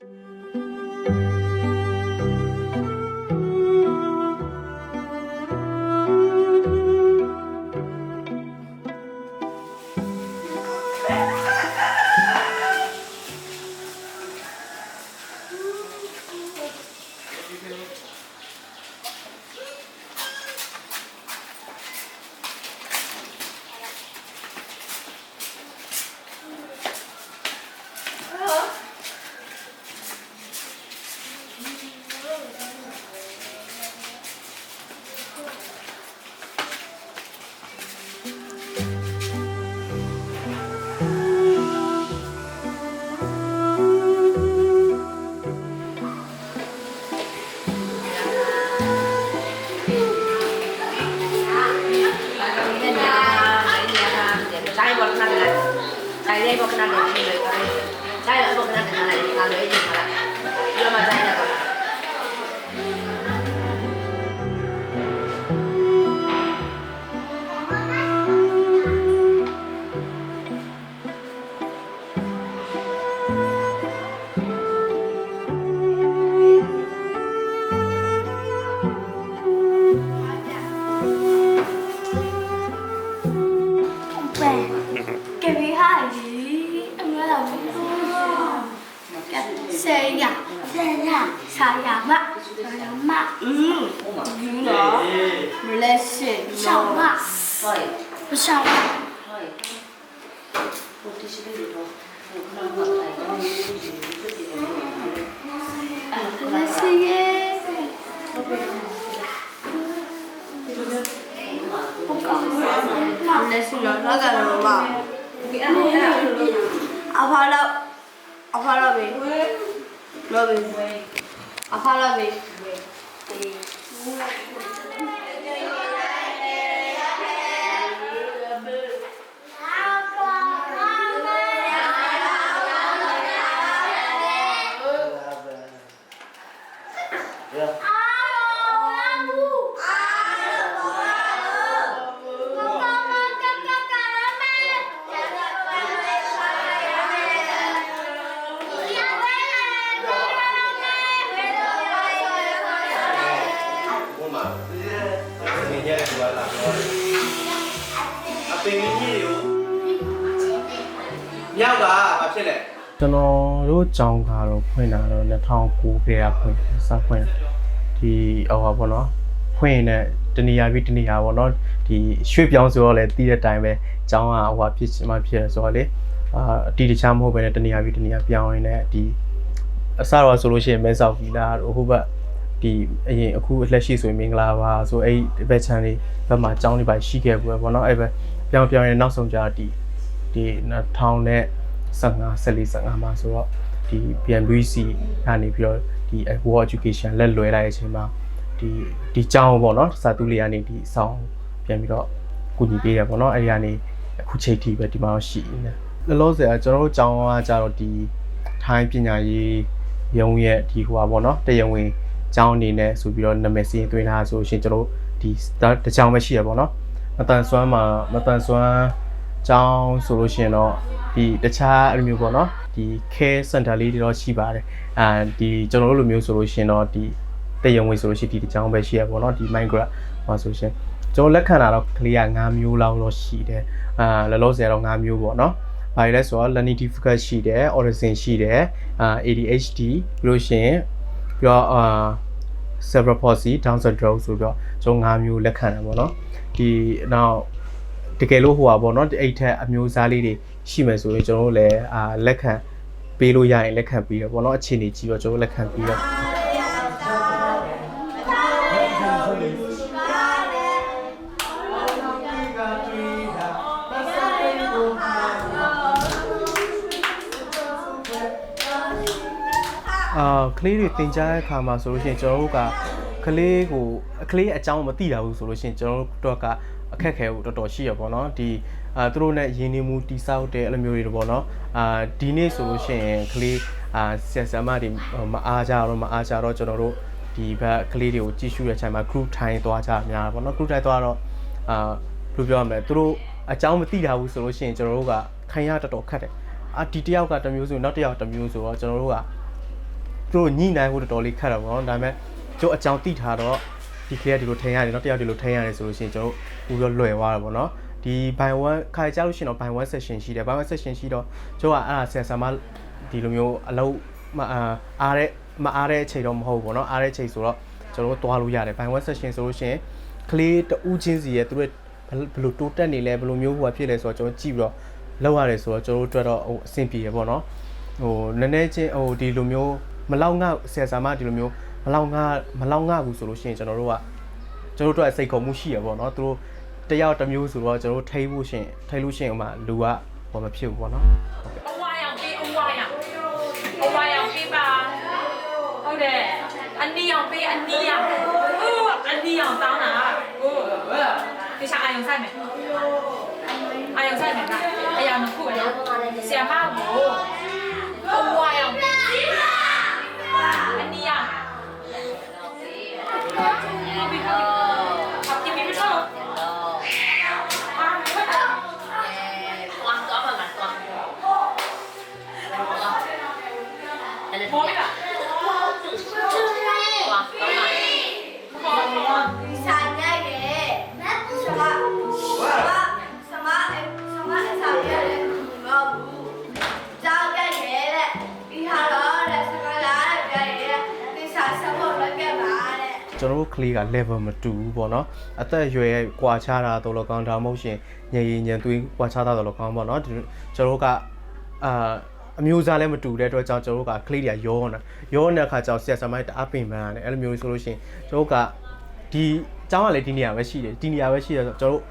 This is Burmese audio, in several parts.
တိုင်း လေးဘောကနာတယ်ဒီလိုတိုင်းတိုင်းဘောကနာတယ်နားလေအားလုံးရေးမှာလားဒီမှာတိုင်းတယ်ပေါ့ပဲကဲပြီးဟာကြီးအမေလာဘူးကဲဆေးရဆေးရဆာယာမဆာယာမอืมယူနော်မလဲရှင်ရှောင်းမဟောမရှောင်းမဟောဘုတ်ရှိတယ်တော့ဘု ကနာမှာတိုင်းတော့ဒီလိုဒီလိုဒီလိုအဲ့လဲစီရဲ့ဟုတ်ကောင်းမလဲစီရောတော့ကတော့မအဖာတော့အဖာတော့ ပဲလောပဲအဖာတော့ပဲ ကျွန်တော်တို့ကြောင်းကတော့ဖွင့်တာတော့2009ခေတ်ကဖွင့်စဖွင့်ဒီဟောပါဘောနော်ဖွင့်တဲ့တနေရာပြီးတနေရာပေါ့နော်ဒီရွှေ့ပြောင်းဆိုတော့လည်းတီးတဲ့အတိုင်းပဲကြောင်းကဟိုဟာဖြစ်မှဖြစ်ရဆိုတော့လေအာအတီးတခြားမဟုတ်ပဲねတနေရာပြီးတနေရာပြောင်းရင်းနဲ့ဒီအစတော့ဆိုလို့ရှိရင်မဲဆောက်ကြီးလားဟိုဘက်ဒီအရင်အခုလက်ရှိဆိုရင်မင်္ဂလာပါဆိုအဲ့ဒီဘက်ချန်လေးဘက်မှာကြောင်းလေးပါရှိခဲ့ဘူးပဲပေါ့နော်အဲ့ဘက်ပြောင်းပြောင်းရင်နောက်ဆုံးကြဒီဒီ2000နဲ့ 15 14 15မှာဆိုတော့ဒီ BNBC ကနေပြီးတော့ဒီ World Education လက်လွဲလိုက်တဲ့အချိန်မှာဒီဒီကျောင်းပေါ့နော်စာသူလေးကနေဒီအဆောင်ပြန်ပြီးတော့ကူညီပေးရပေါ့နော်အဲဒီကနေအခုချိန်ထိပဲဒီမှာတော့ရှိနေတယ်လောလောဆယ်ကကျွန်တော်တို့ကျောင်းကကြတော့ဒီထိုင်းပညာရေးရုံးရဲ့ဒီဟိုပါပေါ့နော်တရားဝင်ကျောင်းအနေနဲ့ဆိုပြီးတော့နာမည်စီရင်သွင်းထားဆိုရှင်ကျွန်တော်တို့ဒီတကျောင်းပဲရှိရပေါ့နော်မတန်ဆွမ်းမှာမတန်ဆွမ်း ကျောင်းဆိုလို့ရှိရင်တော့ဒီတခြားအဲ့လိုမျိုးပေါ့နော်ဒီ care center လေးတွေတော့ရှိပါတယ်အာဒီကျွန်တော်တို့လိုမျိုးဆိုလို့ရှင်တော့ဒီတယုံဝင်ဆိုလို့ရှိရင်ဒီတစ်ချောင်းပဲရှိရပေါ့နော်ဒီ migrant ဟောဆိုရှင်ကျွန်တော်လက်ခံတာတော့ကလေးက9မျိုးလောက်တော့ရှိတယ်အာလောလောဆယ်တော့9မျိုးပေါ့နော်ဘာလဲဆိုတော့ learning difficult ရှိတယ် autism ရှိတယ်အာ ADHD ပြီးလို့ရှိရင်ပြီးတော့အာ cerebral palsy down syndrome ဆိုပြီးတော့ကျွန်တော်9မျိုးလက်ခံတာပေါ့နော်ဒီနောက် တကယ်လို့ဟိုပါပေါ့နော်ဒီအဲ့ထက်အမျိုးအစားလေးတွေရှိမယ်ဆိုရင်ကျွန်တော်တို့လည်းအာလက်ခံပေးလို့ရရင်လက်ခံပေးတော့ပေါ့နော်အခြေအနေကြည့်တော့ကျွန်တော်တို့လက်ခံပေးတော့အာကလေးတွေတင်ကြားတဲ့အခါမှာဆိုလို့ရှိရင်ကျွန်တော်တို့ကကလေးကိုကလေးအကြောင်းမသိတာဘူးဆိုလို့ရှိရင်ကျွန်တော်တို့က အခက်ခဲကိုတော်တော်ရှိရပေါ့နော်ဒီအာသူတို့နဲ့ရင်းနှီးမှုတိဆောက်တဲ့အဲ့လိုမျိုးတွေပေါ့နော်အာဒီနေ့ဆိုလို့ရှိရင်ကလေးအာဆရာဆရာမတွေမအားကြတော့မအားကြတော့ကျွန်တော်တို့ဒီဘက်ကလေးတွေကိုကြည့်ရှုတဲ့အချိန်မှာ group ထိုင်သွားကြများတာပေါ့နော် group ထိုင်သွားတော့အာဘယ်လိုပြောရမလဲသူတို့အကြောင်းမသိတာဘူးဆိုလို့ရှိရင်ကျွန်တော်တို့ကခံရတော်တော်ခက်တယ်အာဒီတယောက်ကတစ်မျိုးဆိုရင်နောက်တစ်ယောက်တစ်မျိုးဆိုတော့ကျွန်တော်တို့ကသူတို့ညှိနှိုင်းဖို့တော်တော်လေးခက်တာပေါ့နော်ဒါပေမဲ့ကျိုးအကြောင်းတိထားတော့ ဒီကလေးကဒီလိုထိန်ရတယ်เนาะတယောက်ဒီလိုထိန်ရတယ်ဆိုလို့ရှိရင်ကျွန်တော်တို့ပြီးတော့လွယ်သွားတာပေါ့နော်ဒီ by one ခါကြလို့ရှိရင်တော့ by one session ရှိတယ် by one session ရှိတော့ကျိုးကအဲ့ဒါဆရာဆရာမဒီလိုမျိုးအလုပ်မအားအားတဲ့မအားတဲ့အချိန်တော့မဟုတ်ဘူးပေါ့နော်အားတဲ့အချိန်ဆိုတော့ကျွန်တော်တို့သွားလို့ရတယ် by one session ဆိုလို့ရှိရင်ကလေးတဦးချင်းစီရဲ့သူတို့ဘယ်လိုတိုးတက်နေလဲဘယ်လိုမျိုးဟိုဖြစ်လဲဆိုတော့ကျွန်တော်ကြည့်ပြီးတော့လောက်ရတယ်ဆိုတော့ကျွန်တော်တို့အတွက်တော့ဟိုအဆင်ပြေရပေါ့နော် ဟိုနည်းနည်းချင်းဟိုဒီလိုမျိုးမလောက်ငါဆယ်ဆာမဒီလိုမျိုး မလောက်ငါမလောက်ငါဘူးဆိုလို့ရှိရင်ကျွန်တော်တို့ကကျွန်တော်တို့အတွက်စိတ်ခေါ်မှုရှိရပေါ့နော်သူတို့တယောက်တစ်မျိုးဆိုတော့ကျွန်တော်တို့ထိဖို့ရှင်ထိလို့ရှင်ဥမာလူကဟောမဖြစ်ဘူးပေါ့နော်ဟုတ်ကဲ့အဝါရောင်ပေးအဝါရောင်အဝါရောင်ပေးပါဟုတ်တယ်အနီရောင်ပေးအနီရောင်ဟုတ်အနီရောင်တောင်းတာဟုတ်ဒီစားအာယုံဆိုင်မယ်အာယုံဆိုင်မယ်ကအရာနှစ်ခုပဲဆရာမကိုအဝါ ကျွန်တော်တို့ကလေးက level မတူဘူးပေါ့နော်အသက်အရွယ်ကွာခြားတာတော့လောကောင်းဒါမှမဟုတ်ရှင်ညင်ရင်ညံသွေးကွာခြားတာတော့လောကောင်းပေါ့နော်ဒီကျွန်တော်တို့ကအာအမျိုးသားလည်းမတူတဲ့အတွက်ကြောင့်ကျွန်တော်တို့ကကလေးတွေကရောနေတာရောနေတဲ့အခါကျတော့ဆက်ဆံမိုက်တအားပင်ပန်းရတယ်အဲ့လိုမျိုးဆိုလို့ရှိရင်ကျွန်တော်တို့ကဒီအကြောင်းကလည်းဒီနေရာပဲရှိတယ်ဒီနေရာပဲရှိတယ်ဆိုတော့ကျွန်တော်တို့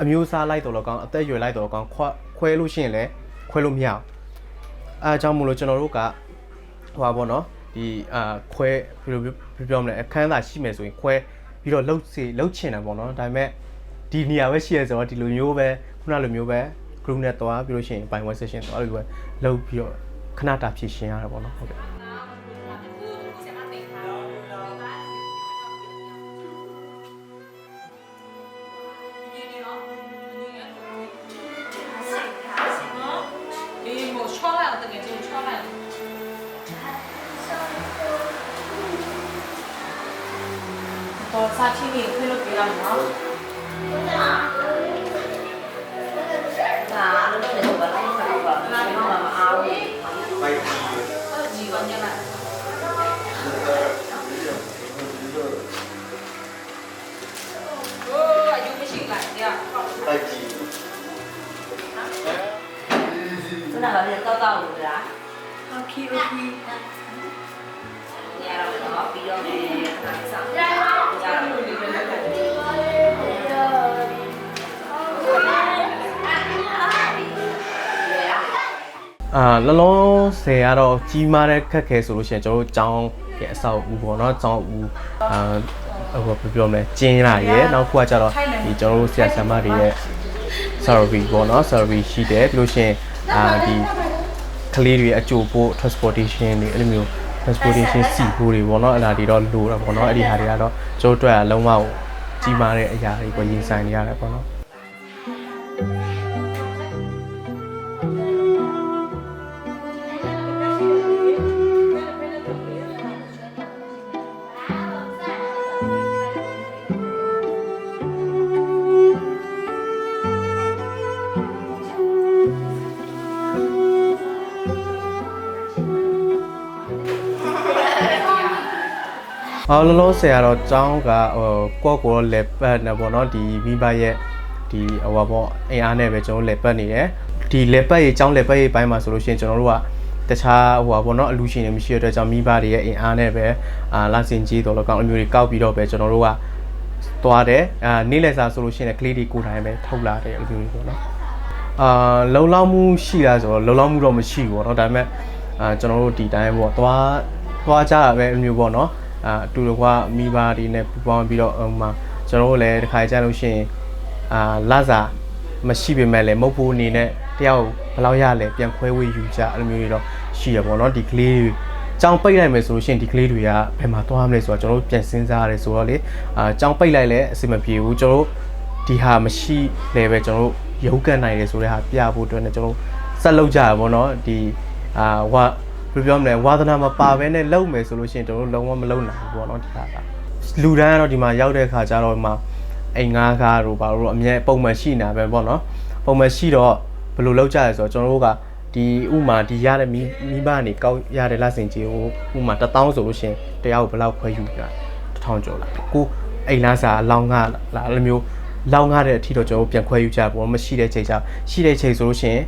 အမျိုးသားလိုက်တော့လောကောင်းအသက်အရွယ်လိုက်တော့လောကောင်းခွခွဲလို့ရှိရင်လည်းခွဲလို့မရအောင်အဲအကြောင်းမို့လို့ကျွန်တော်တို့ကဟိုပါပေါ့နော် ဒီအာခွဲဘယ်လိုပြောပြောမလဲအခန်းသာရှိမယ်ဆိုရင်ခွဲပြီးတော့လှုပ်စီလှုပ်ချင်တယ်ပေါ့နော်ဒါပေမဲ့ဒီနေရာပဲရှိရဆိုတော့ဒီလိုမျိုးပဲခုနလိုမျိုးပဲ group နဲ့သွားပြီးလို့ရှိရင် by one session သွားလို့ပဲလှုပ်ပြီးတော့ခဏတာဖြည့်ရှင်းရတယ်ပေါ့နော်ဟုတ်ကဲ့ တော့စာချင်းကြီးခွေးလို့ပြရမှာနော်ဒါလည်းတော့လည်းဘာလို့ဆက်ပါလဲ။ဘာမှမ အာလလုံးဆယ်ကတော့ကြီးမားတဲ့ခက်ခဲဆိုလို့ရှိရင်ကျွန်တော်တို့ចောင်းရဲ့အဆောက်အဦပေါ့နော်ចောင်းဦအာဟိုပြောမလဲကျင်းလာရဲ့နောက်ခုကကျတော့ဒီကျွန်တော်တို့ဆရာဆရာမတွေရဲ့ survey ပေါ့နော် survey ရှိတယ်ပြီးလို့ရှိရင်အာဒီကလေးတွေအကြိုပို့ transportation တွေအဲ့လိုမျိုး transportation စီဖို့တွေပေါ့နော်အဲ့ဒါတွေတော့လိုတာပေါ့နော်အဲ့ဒီဟာတွေကတော့ကျွန်တော်တို့အလုံးဝကြီးမားတဲ့အရာတွေပေါ့ရင်ဆိုင်နေရတယ်ပေါ့နော် အော်လောလောဆယ်ကတော့ចောင်းကဟိုကော့ကိုတော့လက်ပတ်နေပေါ့နော်ဒီမိဘရဲ့ဒီဟိုပါပေါ့အင်အားနဲ့ပဲကျွန်တော်လက်ပတ်နေတယ်ဒီလက်ပတ်ရဲ့ចောင်းလက်ပတ်ရဲ့ဘိုင်းမှာဆိုလို့ရှိရင်ကျွန်တော်တို့ကတခြားဟိုပါပေါ့နော်အလူရှင်တွေမရှိတဲ့အတွက်ကြောင့်မိဘတွေရဲ့အင်အားနဲ့ပဲအာလာစင်ကြီးတော်လောကောင်အမျိုးတွေကောက်ပြီးတော့ပဲကျွန်တော်တို့ကသွားတယ်အာနေ့လည်စာဆိုလို့ရှိရင်လည်းကလေးတွေကိုယ်တိုင်ပဲထုတ်လာတယ်အမျိုးတွေပေါ့နော်အာလုံလောက်မှုရှိလားဆိုတော့လုံလောက်မှုတော့မရှိဘူးပေါ့နော်ဒါပေမဲ့အာကျွန်တော်တို့ဒီတိုင်းပေါ့သွားသွားကြတာပဲအမျိုးပေါ့နော် အာအတူတကွမိဘတွေနဲ့ပူးပေါင်းပြီးတော့ဟိုမှာကျွန်တော်တို့လည်းတစ်ခါကြာလို့ရှိရင်အာလာစာမရှိပေမဲ့လည်းမဟုတ်ဘူးအနေနဲ့တယောက်ဘယ်လောက်ရလဲပြန်ခွဲဝေယူကြအဲ့လိုမျိုးတွေတော့ရှိရပေါ့နော်ဒီကလေးတွေကြောင်ပိတ်လိုက်မယ်ဆိုလို့ရှိရင်ဒီကလေးတွေကဘယ်မှာသွားမလဲဆိုတော့ကျွန်တော်တို့ပြန်စဉ်းစားရတယ်ဆိုတော့လေအာကြောင်ပိတ်လိုက်လဲအဆင်မပြေဘူးကျွန်တော်တို့ဒီဟာမရှိလည်းပဲကျွန်တော်တို့ရုပ်ကန်နိုင်တယ်ဆိုတဲ့ဟာပြဖို့အတွက်ねကျွန်တော်တို့ဆက်လုပ်ကြရပါဘောเนาะဒီအာဝ ဘယ်လိုပြောမလဲဝါသနာမပါဘဲနဲ့လုံမယ်ဆိုလို့ရှိရင်ကျွန်တော်တို့လုံးဝမလုံနိုင်ဘူးပေါ့နော်ဒီခါကလူတန်းကတော့ဒီမှာရောက်တဲ့ခါကျတော့ဒီမှာအိမ်ငါးကားတို့ဘာလို့အမြဲပုံမှန်ရှိနေတာပဲပေါ့နော်ပုံမှန်ရှိတော့ဘယ်လိုလုပ်ကြလဲဆိုတော့ကျွန်တော်တို့ကဒီဥမာဒီရတဲ့မိမိဘကနေကောက်ရတဲ့လက်စင်ကြီးကိုဥမာ1000ဆိုလို့ရှိရင်တရားကိုဘယ်လောက်ခွဲယူကြ1000ကျော်လာကိုအိမ်လားစာလောင်းကားလားအဲ့လိုမျိုးလောင်းကားတဲ့အထိတော့ကျွန်တော်တို့ပြန်ခွဲယူကြပေါ့မရှိတဲ့ချိန်ကျရှိတဲ့ချိန်ဆိုလို့ရှိရင်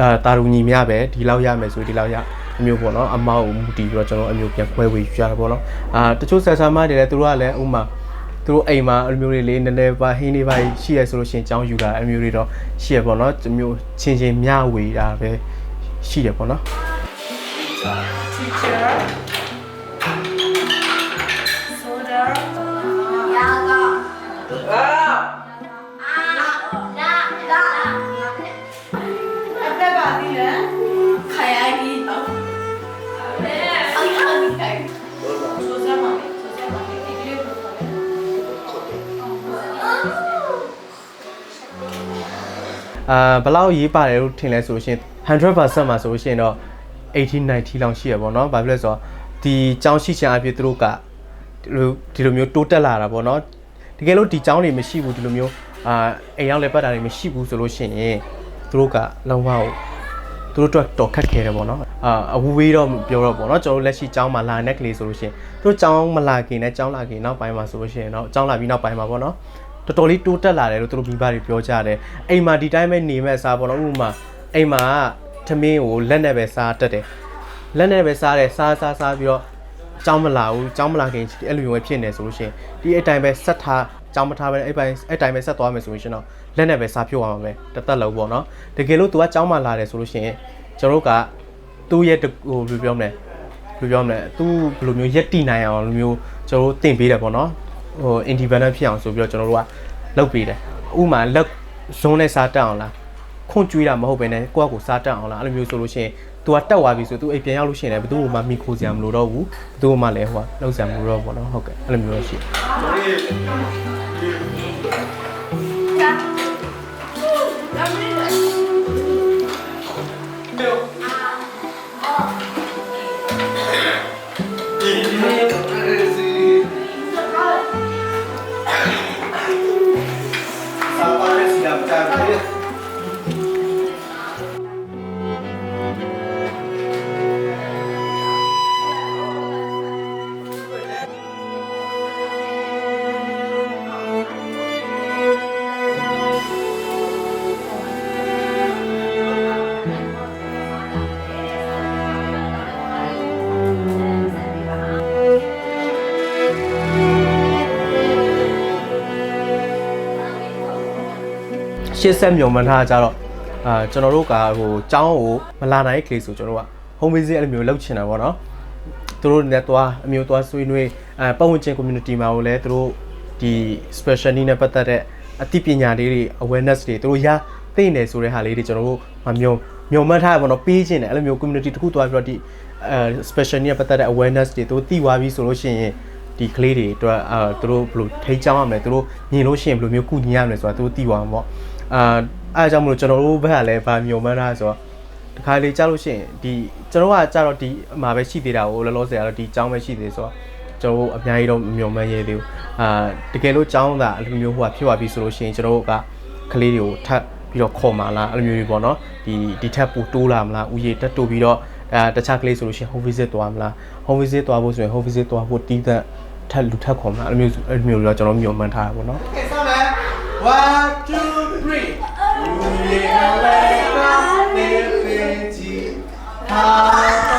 အာတာရူညီမြပဲဒီလောက်ရမယ်ဆိုဒီလောက်ရအမျိုးပေါ့နော်အမောက်ကိုမူတည်ပြီးတော့ကျွန်တော်အမျိုးပြန်ခွဲဝေယူရတာပေါ့နော်အာတချို့ဆက်ဆာမတွေလည်းသူတို့ကလည်းဥမာသူတို့အိမ်မှာအမျိုးတွေလေးနည်းနည်းပါဟင်းလေးပါရှိရဆိုလို့ရှိရင်ကြောင်းယူတာအမျိုးတွေတော့ရှိရပေါ့နော်အမျိုးချင်းချင်းမျှဝေတာပဲရှိတယ်ပေါ့နော် teacher soda အာဘယ်လောက်ရေးပါတယ်လို့ထင်လဲဆိုလို့ရှိရင်100%မှာဆိုလို့ရှိရင်တော့80 90လောက်ရှိရပေါ့နော်ဘာဖြစ်လဲဆိုတော့ဒီကြောင်းရှိချင်အဖြစ်သူတို့ကဒီလိုဒီလိုမျိုးတိုးတက်လာတာပေါ့နော်တကယ်လို့ဒီကြောင်းတွေမရှိဘူးဒီလိုမျိုးအာအိမ်ရောက်လေပတ်တာတွေမရှိဘူးဆိုလို့ရှိရင်သူတို့ကလုံးဝသူတို့တော့တော်ခတ်ခဲတယ်ပေါ့နော်အာအဝေးဝေးတော့ပြောတော့ပေါ့နော်ကျွန်တော်တို့လက်ရှိကြောင်းမှာလာတဲ့ကလေးဆိုလို့ရှိရင်သူတို့ကြောင်းမလာခင်နဲ့ကြောင်းလာခင်နောက်ပိုင်းမှာဆိုလို့ရှိရင်တော့ကြောင်းလာပြီးနောက်ပိုင်းမှာပေါ့နော် တော်တော်လေးတိုးတက်လာတယ်လို့သူတို့မိဘတွေပြောကြတယ်အိမ်မှာဒီတိုင်းပဲနေမဲ့အစားပေါ့နော်ဥပမာအိမ်မှာကသမင်းကိုလက်နဲ့ပဲစားတတ်တယ်လက်နဲ့ပဲစားတယ်စားစားစားပြီးတော့ကြောင်းမလာဘူးကြောင်းမလာခင်အဲ့လိုမျိုးပဲဖြစ်နေဆိုလို့ရှိရင်ဒီအတိုင်းပဲဆက်ထားကြောင်းမထားပဲအဲ့ပိုင်းအဲ့တိုင်းပဲဆက်သွားမယ်ဆိုရင်တော့လက်နဲ့ပဲစားဖြုတ်ရမှာပဲတစ်သက်လုံးပေါ့နော်တကယ်လို့ तू ကကြောင်းမလာတယ်ဆိုလို့ရှိရင်ကျွန်တော်တို့ကသူ့ရဲ့ဟိုဘယ်လိုပြောမလဲဘယ်လိုပြောမလဲသူဘယ်လိုမျိုးရက်တီနိုင်အောင်လိုမျိုးကျွန်တော်တို့တင်ပေးတယ်ပေါ့နော် ဟို independent ဖြစ်အောင်ဆိုပြီးတော့ကျွန်တော်တို့ကလုပ်ပေးတယ်ဥမာလက်ဇုံးနဲ့စားတက်အောင်လားခွန်ကျွေးတာမဟုတ်ဘဲနဲ့ကိုယ့်အကိုစားတက်အောင်လားအဲ့လိုမျိုးဆိုလို့ရှိရင် तू ကတက်သွားပြီဆို तू အိမ်ပြန်ရောက်လို့ရှိရင်လည်းဘယ်သူမှမိခိုးစရာမလိုတော့ဘူးဘယ်သူမှလည်းဟိုကလှုပ်စရာမလိုတော့ဘူးပေါ့နော်ဟုတ်ကဲ့အဲ့လိုမျိုးတော့ရှိတယ် ရှေ့ဆက်မြုံမှန်းထားကြတော့အာကျွန်တော်တို့ကဟိုចောင်းကိုမလာနိုင်ကလေးဆိုကျွန်တော်တို့က home visit အဲ့လိုမျိုးလုပ်ချင်တာပေါ့နော်သူတို့နဲ့သွားအမျိုးသွားဆွေးနွေးအဲပတ်ဝန်းကျင် community မှာကိုလည်းသူတို့ဒီ special need နဲ့ပတ်သက်တဲ့အသိပညာလေးတွေ awareness တွေသူတို့ရသိနေဆိုတဲ့ဟာလေးတွေကျွန်တော်တို့မမြုံမြုံမှတ်ထားရပေါ့နော်ပေးခြင်းတယ်အဲ့လိုမျိုး community တစ်ခုသွားပြီးတော့ဒီအဲ special need နဲ့ပတ်သက်တဲ့ awareness တွေသူတို့သိသွားပြီဆိုလို့ရှိရင်ဒီကလေးတွေအတွက်အာသူတို့ဘယ်လိုထိချောင်းရမလဲသူတို့မြင်လို့ရှိရင်ဘယ်လိုမျိုးကုညီရမလဲဆိုတာသူတို့သိသွားမှာပေါ့ အာအဲအကြောင့်မလို့ကျွန်တော်တို့ဘက်ကလည်းဗာမြုံမှန်းထားဆိုတော့တခါလေကြားလို့ရှိရင်ဒီကျွန်တော်ကကြတော့ဒီအမှာပဲရှိသေးတာကိုလောလောဆယ်ကတော့ဒီအကြောင်းပဲရှိသေးဆိုတော့ကျွန်တော်တို့အများကြီးတော့မမျှော်မှန်းရဲသေးဘူးအာတကယ်လို့အကြောင်းသာအဲ့လိုမျိုးဟိုကဖြစ်သွားပြီဆိုလို့ရှိရင်ကျွန်တော်တို့ကကလေးတွေကိုထပ်ပြီးတော့ခေါ်มาလားအဲ့လိုမျိုးတွေပေါ့နော်ဒီဒီထပ်ပိုတိုးလာမလားဥယေတက်တိုးပြီးတော့အဲတခြားကလေးဆိုလို့ရှိရင် home visit သွားမလား home visit သွားဖို့ဆိုရင် home visit သွားဖို့တီးသက်ထပ်လူထပ်ခေါ်မှာအဲ့လိုမျိုးအဲ့လိုမျိုးတော့ကျွန်တော်မျှော်မှန်းထားတာပေါ့နော် ကဲစမ်းမယ်1 2 3လူရည်နဲ့လဲကောင်းနေပြီချီဟာ